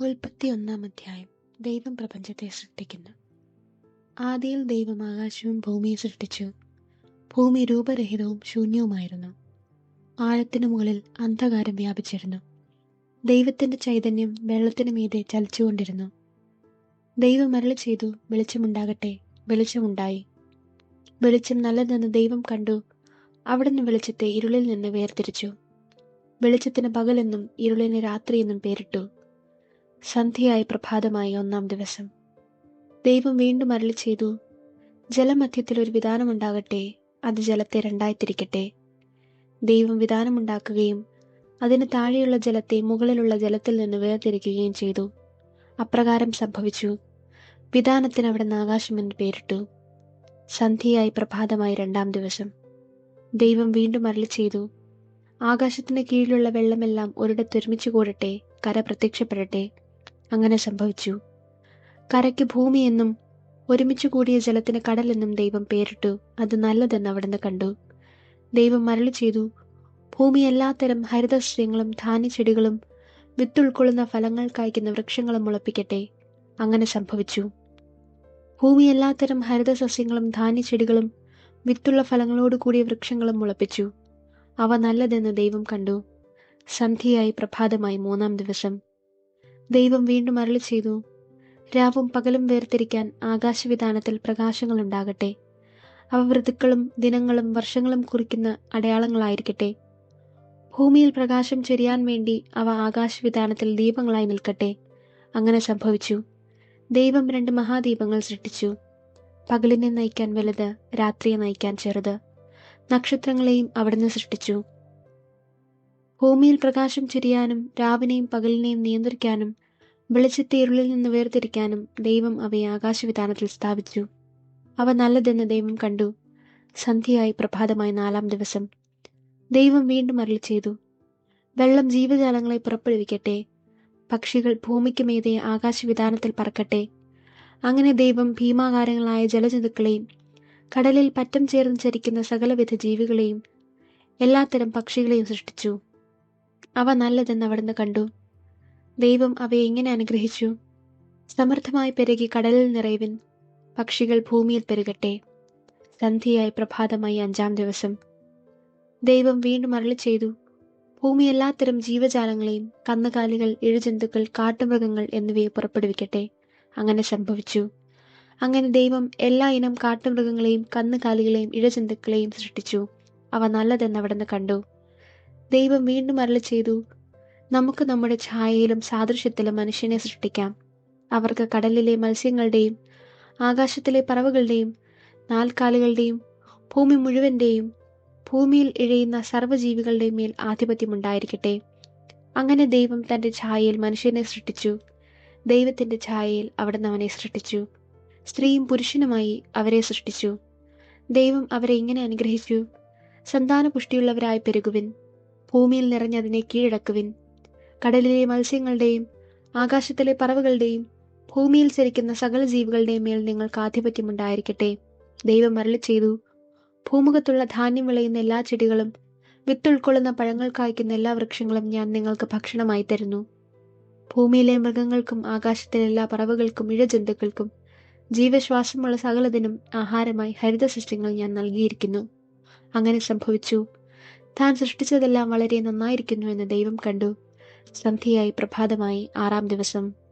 ഉൽപ്പത്തി ഒന്നാം അധ്യായം ദൈവം പ്രപഞ്ചത്തെ സൃഷ്ടിക്കുന്നു. ആദിയിൽ ദൈവം ആകാശവും ഭൂമിയും സൃഷ്ടിച്ചു. ഭൂമി രൂപരഹിതവും ശൂന്യവുമായിരുന്നു. ആഴത്തിനു മുകളിൽ അന്ധകാരം വ്യാപിച്ചിരുന്നു. ദൈവത്തിന്റെ ചൈതന്യം വെള്ളത്തിനു മീതെ ചലിച്ചുകൊണ്ടിരുന്നു. ദൈവം മരളി ചെയ്തു വെളിച്ചമുണ്ടാകട്ടെ വെളിച്ചമുണ്ടായി. വെളിച്ചം നല്ലതെന്ന് ദൈവം കണ്ടു. അവിടുന്ന് വെളിച്ചത്തെ ഇരുളിൽ നിന്ന് വേർതിരിച്ചു. വെളിച്ചത്തിന് പകലെന്നും ഇരുളിന് രാത്രിയെന്നും പേരിട്ടു. സന്ധ്യയായി പ്രഭാതമായി ഒന്നാം ദിവസം. ദൈവം വീണ്ടും അരളി ചെയ്തു ജലമധ്യത്തിൽ ഒരു വിധാനമുണ്ടാകട്ടെ അത് ജലത്തെ രണ്ടായി തിരിക്കട്ടെ ദൈവം വിധാനമുണ്ടാക്കുകയും അതിന് താഴെയുള്ള ജലത്തെ മുകളിലുള്ള ജലത്തിൽ നിന്ന് വേർതിരിക്കുകയും ചെയ്തു. അപ്രകാരം സംഭവിച്ചു. വിധാനത്തിന് അവിടെ ആകാശം എന്ന് പേരിട്ടു. സന്ധ്യയായി പ്രഭാതമായി രണ്ടാം ദിവസം. ദൈവം വീണ്ടും അരളി ചെയ്തു. ആകാശത്തിന് കീഴിലുള്ള വെള്ളമെല്ലാം ഒരിടത്തൊരുമിച്ച് കൂടട്ടെ കര പ്രത്യക്ഷപ്പെടട്ടെ. അങ്ങനെ സംഭവിച്ചു. കരയ്ക്ക് ഭൂമിയെന്നും ഒരുമിച്ച് കൂടിയ ജലത്തിന് കടലെന്നും ദൈവം പേരിട്ടു. അത് നല്ലതെന്ന് അവിടുന്ന് കണ്ടു. ദൈവം മരളി ചെയ്തു. ഭൂമി എല്ലാത്തരം ഹരിതസസ്യങ്ങളും ധാന്യച്ചെടികളും വിത്തുൾക്കൊള്ളുന്ന ഫലങ്ങൾ കായ്ക്കുന്ന വൃക്ഷങ്ങളും മുളപ്പിക്കട്ടെ. അങ്ങനെ സംഭവിച്ചു. ഭൂമി എല്ലാത്തരം ഹരിതസസ്യങ്ങളും ധാന്യച്ചെടികളും വിത്തുള്ള ഫലങ്ങളോട് കൂടിയ വൃക്ഷങ്ങളും മുളപ്പിച്ചു. അവ നല്ലതെന്ന് ദൈവം കണ്ടു. സന്ധ്യയായി പ്രഭാതമായി മൂന്നാം ദിവസം. ദൈവം വീണ്ടും അരളി ചെയ്തു. രാവും പകലും വേർതിരിക്കാൻ ആകാശവിധാനത്തിൽ പ്രകാശങ്ങൾ ഉണ്ടാകട്ടെ അവ ഋതുക്കളും ദിനങ്ങളും വർഷങ്ങളും കുറിക്കുന്ന അടയാളങ്ങളായിരിക്കട്ടെ. ഭൂമിയിൽ പ്രകാശം ചെരിയാൻ വേണ്ടി അവ ആകാശവിധാനത്തിൽ ദീപങ്ങളായി നിൽക്കട്ടെ. അങ്ങനെ സംഭവിച്ചു. ദൈവം രണ്ട് മഹാദീപങ്ങൾ സൃഷ്ടിച്ചു. പകലിനെ നയിക്കാൻ വലുത് രാത്രിയെ നയിക്കാൻ ചെറുത്. നക്ഷത്രങ്ങളെയും അവിടുന്ന് സൃഷ്ടിച്ചു. ഭൂമിയിൽ പ്രകാശം ചൊരിയാനും രാവിനെയും പകലിനെയും നിയന്ത്രിക്കാനും വെളിച്ചത്തെ ഇരുളിൽ നിന്ന് വേർതിരിക്കാനും ദൈവം അവയെ ആകാശവിധാനത്തിൽ സ്ഥാപിച്ചു. അവ നല്ലതെന്ന് ദൈവം കണ്ടു. സന്ധ്യയായി പ്രഭാതമായി നാലാം ദിവസം. ദൈവം വീണ്ടും അരളി ചെയ്തു. വെള്ളം ജീവജാലങ്ങളെ പുറപ്പെടുവിക്കട്ടെ. പക്ഷികൾ ഭൂമിക്ക് മീതെ ആകാശവിധാനത്തിൽ പറക്കട്ടെ. അങ്ങനെ ദൈവം ഭീമാകാരങ്ങളായ ജലജന്തുക്കളെയും കടലിൽ പറ്റം ചേർന്ന് ചരിക്കുന്ന സകലവിധ ജീവികളെയും എല്ലാത്തരം പക്ഷികളെയും സൃഷ്ടിച്ചു. അവ നല്ലതെന്ന് അവിടുന്ന് കണ്ടു. ദൈവം അവയെ എങ്ങനെ അനുഗ്രഹിച്ചു. സമർത്ഥമായി പെരുകി കടലിൽ നിറയുവിൻ പക്ഷികൾ ഭൂമിയിൽ പെരുകട്ടെ. സന്ധ്യയായി പ്രഭാതമായി അഞ്ചാം ദിവസം. ദൈവം വീണ്ടും അരളി ചെയ്തു ഭൂമി എല്ലാത്തരം ജീവജാലങ്ങളെയും കന്നുകാലികൾ ഇഴജന്തുക്കൾ കാട്ടുമൃഗങ്ങൾ എന്നിവയെ പുറപ്പെടുവിക്കട്ടെ. അങ്ങനെ സംഭവിച്ചു. അങ്ങനെ ദൈവം എല്ലാ ഇനം കാട്ടുമൃഗങ്ങളെയും കന്നുകാലികളെയും ഇഴജന്തുക്കളെയും സൃഷ്ടിച്ചു. അവ നല്ലതെന്ന് അവിടുന്ന് കണ്ടു. ദൈവം വീണ്ടും അരളി ചെയ്തു. നമുക്ക് നമ്മുടെ ഛായയിലും സാദൃശ്യത്തിലും മനുഷ്യനെ സൃഷ്ടിക്കാം. അവർക്ക് കടലിലെ മത്സ്യങ്ങളുടെയും ആകാശത്തിലെ പറവുകളുടെയും നാൽക്കാലുകളുടെയും ഭൂമി മുഴുവന്റെയും ഭൂമിയിൽ ഇഴയുന്ന സർവജീവികളുടെയും മേൽ ആധിപത്യമുണ്ടായിരിക്കട്ടെ. അങ്ങനെ ദൈവം തന്റെ ഛായയിൽ മനുഷ്യനെ സൃഷ്ടിച്ചു. ദൈവത്തിന്റെ ഛായയിൽ അവിടുന്ന് അവനെ സൃഷ്ടിച്ചു. സ്ത്രീയും പുരുഷനുമായി അവരെ സൃഷ്ടിച്ചു. ദൈവം അവരെ ഇങ്ങനെ അനുഗ്രഹിച്ചു. സന്താനപുഷ്ടിയുള്ളവരായി പെരുകുവിൻ. ഭൂമിയിൽ നിറഞ്ഞതിനെ കീഴടക്കുവിൻ. കടലിലെ മത്സ്യങ്ങളുടെയും ആകാശത്തിലെ പറവുകളുടെയും ഭൂമിയിൽ ചരിക്കുന്ന സകല ജീവികളുടെയും മേൽ നിങ്ങൾക്ക് ആധിപത്യമുണ്ടായിരിക്കട്ടെ ദൈവം അരളി ചെയ്തു ഭൂമുഖത്തുള്ള ധാന്യം വിളയുന്ന എല്ലാ ചെടികളും വിത്തുൾക്കൊള്ളുന്ന പഴങ്ങൾ കായ്ക്കുന്ന എല്ലാ വൃക്ഷങ്ങളും ഞാൻ നിങ്ങൾക്ക് ഭക്ഷണമായി തരുന്നു. ഭൂമിയിലെ മൃഗങ്ങൾക്കും ആകാശത്തിലെ എല്ലാ പറവുകൾക്കും ഇഴജന്തുക്കൾക്കും ജീവശ്വാസമുള്ള സകലതിനും ആഹാരമായി ഹരിത ഹരിതസസ്യങ്ങൾ ഞാൻ നൽകിയിരിക്കുന്നു. അങ്ങനെ സംഭവിച്ചു. താൻ സൃഷ്ടിച്ചതെല്ലാം വളരെ നന്നായിരിക്കുന്നു എന്ന് ദൈവം കണ്ടു. സന്ധ്യയായി പ്രഭാതമായി ആറാം ദിവസം.